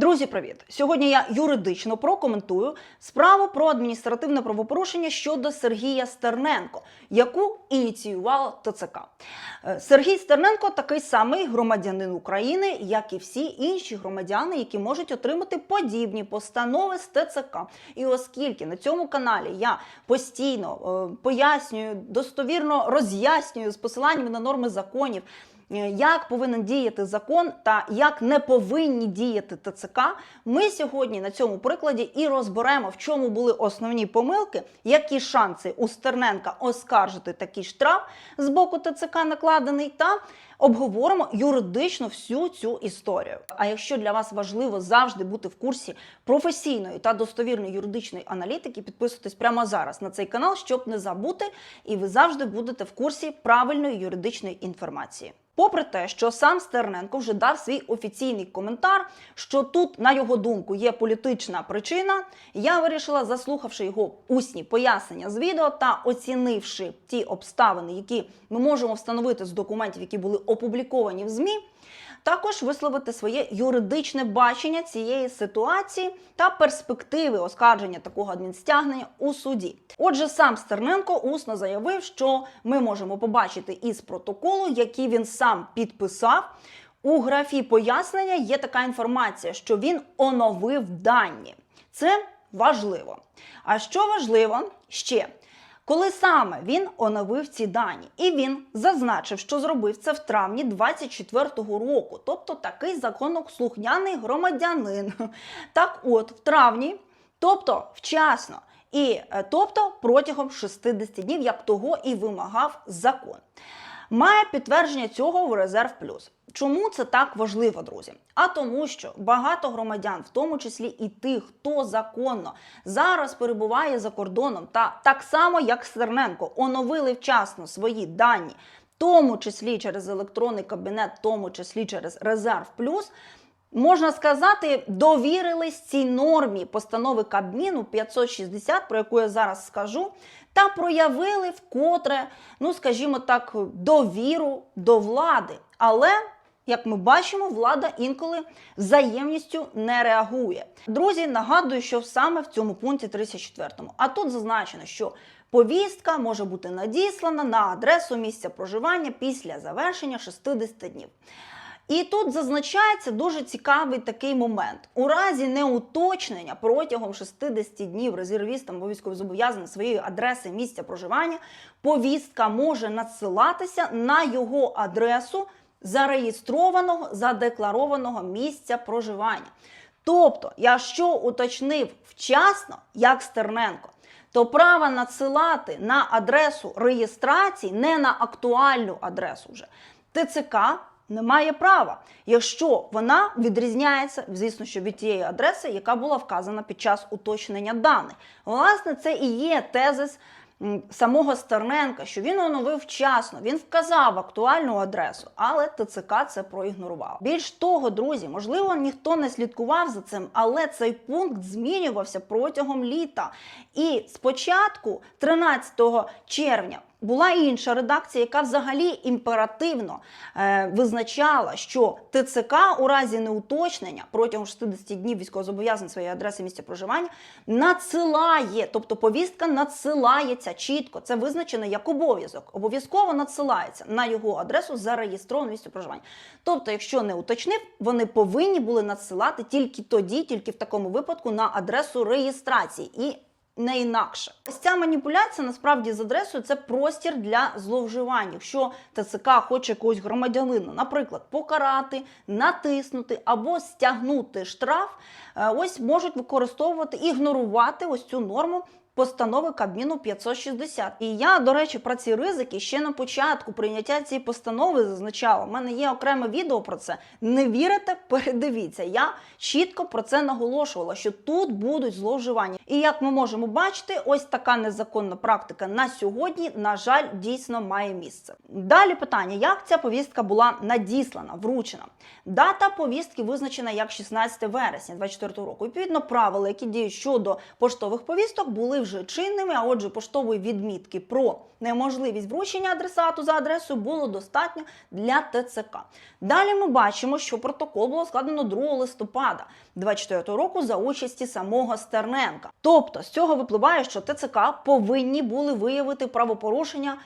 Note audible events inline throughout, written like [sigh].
Друзі, привіт! Сьогодні я юридично прокоментую справу про адміністративне правопорушення щодо Сергія Стерненко, яку ініціювала ТЦК. Е, Сергій Стерненко такий самий громадянин України, як і всі інші громадяни, які можуть отримати подібні постанови з ТЦК. І оскільки на цьому каналі я постійно е, пояснюю, достовірно роз'яснюю з посиланнями на норми законів. Е, як повинен діяти закон та як не повинні діяти ТЦК, ми сьогодні на цьому прикладі і розберемо, в чому були основні помилки, які шанси у Стерненка оскаржити такий штраф з боку ТЦК накладений, та обговоримо юридично всю цю історію. А якщо для вас важливо завжди бути в курсі професійної та достовірної юридичної аналітики, підписуйтесь прямо зараз на цей канал, щоб не забути, і ви завжди будете в курсі правильної юридичної інформації. Попри те, що сам Стерненко вже дав свій офіційний коментар, що тут, на його думку, є політична причина, я вирішила, заслухавши його усні пояснення з відео та оцінивши ті обставини, які ми можемо встановити з документів, які були опубліковані в ЗМІ, також висловити своє юридичне бачення цієї ситуації та перспективи оскарження такого адмінстягнення у суді. Отже, сам Стерненко усно заявив, що ми можемо побачити із протоколу, який він сам підписав. У графі пояснення є така інформація, що він оновив дані. Це важливо. А що важливо ще? Коли саме він оновив ці дані, і він зазначив, що зробив це в травні 24-го року, тобто такий законослухняний громадянин. [laughs] Так, от, в травні, тобто вчасно, і е, тобто протягом 60 днів, як того і вимагав закон. Має підтвердження цього в резерв плюс. Чому це так важливо, друзі? А тому, що багато громадян, в тому числі і тих, хто законно зараз перебуває за кордоном, та так само як Стерненко, оновили вчасно свої дані, тому числі через електронний кабінет, тому числі через резерв плюс. Можна сказати, довірились цій нормі постанови Кабміну 560, про яку я зараз скажу, та проявили вкотре, ну скажімо так, довіру до влади. Але як ми бачимо, влада інколи взаємністю не реагує. Друзі, нагадую, що саме в цьому пункті 34-му. А тут зазначено, що повістка може бути надіслана на адресу місця проживання після завершення 60 днів. І тут зазначається дуже цікавий такий момент. У разі неуточнення протягом 60 днів резервістам або військовозобов'язаним своєї адреси місця проживання повістка може надсилатися на його адресу зареєстрованого, задекларованого місця проживання. Тобто, якщо уточнив вчасно, як Стерненко, то право надсилати на адресу реєстрації, не на актуальну адресу вже ТЦК не має права, якщо вона відрізняється, звісно, що від тієї адреси, яка була вказана під час уточнення даних. Власне, це і є тезис самого Стерненка, що він оновив вчасно, він вказав актуальну адресу, але ТЦК це проігнорував. Більш того, друзі, можливо, ніхто не слідкував за цим, але цей пункт змінювався протягом літа. І спочатку, 13 червня, була інша редакція, яка взагалі імперативно е, визначала, що ТЦК у разі неуточнення протягом 60 днів військовозобов'язань своєї адреси місця проживання надсилає, тобто повістка надсилається чітко. Це визначено як обов'язок. Обов'язково надсилається на його адресу зареєстроване місце проживання. Тобто, якщо не уточнив, вони повинні були надсилати тільки тоді, тільки в такому випадку на адресу реєстрації. І не інакше. Ось ця маніпуляція насправді з адресою це простір для зловживань. Якщо ТЦК хоче якогось громадянина, наприклад, покарати, натиснути або стягнути штраф, е, ось можуть використовувати, ігнорувати ось цю норму. Постанови Кабміну 560. І я, до речі, про ці ризики ще на початку прийняття цієї постанови зазначала. У мене є окреме відео про це. Не вірите? Передивіться. Я чітко про це наголошувала, що тут будуть зловживання. І як ми можемо бачити, ось така незаконна практика на сьогодні, на жаль, дійсно має місце. Далі питання: як ця повістка була надіслана, вручена? Дата повістки визначена як 16 вересня 2024 року. Відповідно, правила, які діють щодо поштових повісток, були вже чинними, а отже, поштової відмітки про неможливість вручення адресату за адресою було достатньо для ТЦК. Далі ми бачимо, що протокол було складено 2 листопада 24 року за участі самого Стерненка. Тобто з цього випливає, що ТЦК повинні були виявити правопорушення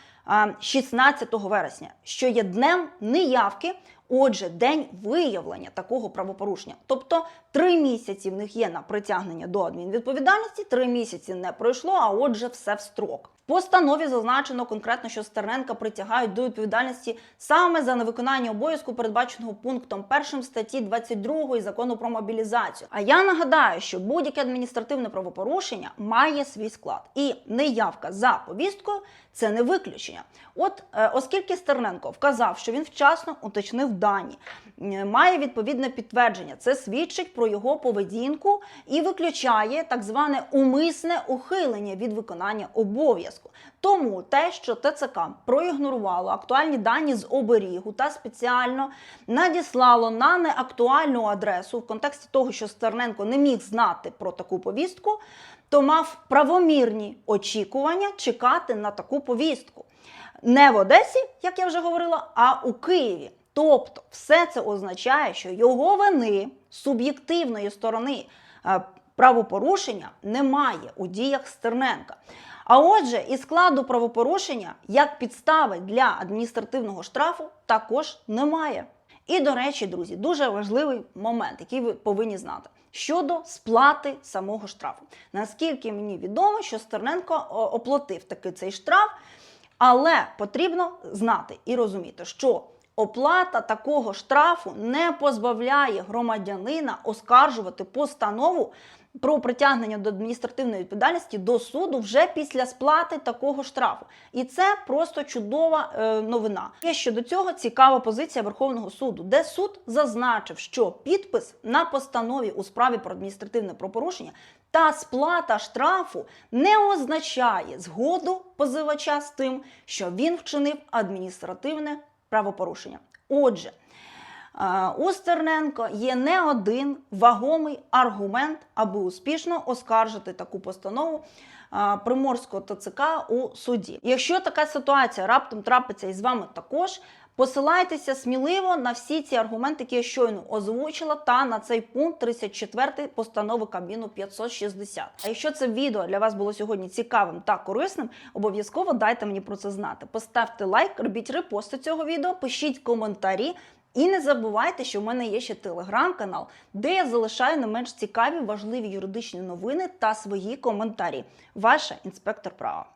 16 вересня, що є днем неявки. Отже, день виявлення такого правопорушення. Тобто три місяці в них є на притягнення до адмінвідповідальності, три місяці не пройшло, а отже, все в строк. В постанові зазначено конкретно, що Стерненка притягають до відповідальності саме за невиконання обов'язку, передбаченого пунктом 1 статті 22 закону про мобілізацію. А я нагадаю, що будь-яке адміністративне правопорушення має свій склад, і неявка за повісткою це не виключення. От, е, оскільки Стерненко вказав, що він вчасно уточнив дані, е, має відповідне підтвердження, це свідчить про його поведінку і виключає так зване умисне ухилення від виконання обов'язку. Тому те, що ТЦК проігнорувало актуальні дані з оберігу та спеціально надіслало на неактуальну адресу в контексті того, що Стерненко не міг знати про таку повістку, то мав правомірні очікування чекати на таку повістку. Не в Одесі, як я вже говорила, а у Києві. Тобто, все це означає, що його вини суб'єктивної сторони е, правопорушення немає у діях Стерненка. А отже, і складу правопорушення як підстави для адміністративного штрафу також немає. І до речі, друзі, дуже важливий момент, який ви повинні знати. Щодо сплати самого штрафу, наскільки мені відомо, що Стерненко оплатив таки цей штраф, але потрібно знати і розуміти, що оплата такого штрафу не позбавляє громадянина оскаржувати постанову про притягнення до адміністративної відповідальності до суду вже після сплати такого штрафу. І це просто чудова е, новина. Є ще до цього цікава позиція Верховного суду, де суд зазначив, що підпис на постанові у справі про адміністративне пропорушення та сплата штрафу не означає згоду позивача з тим, що він вчинив адміністративне правопорушення. Отже, е, у Стерненко є не один вагомий аргумент, аби успішно оскаржити таку постанову е, Приморського ТЦК у суді. Якщо така ситуація раптом трапиться із вами також. Посилайтеся сміливо на всі ці аргументи, які я щойно озвучила, та на цей пункт 34 постанови Кабміну 560. А якщо це відео для вас було сьогодні цікавим та корисним, обов'язково дайте мені про це знати. Поставте лайк, робіть репости цього відео, пишіть коментарі. І не забувайте, що в мене є ще телеграм-канал, де я залишаю не менш цікаві важливі юридичні новини та свої коментарі. Ваша інспектор права.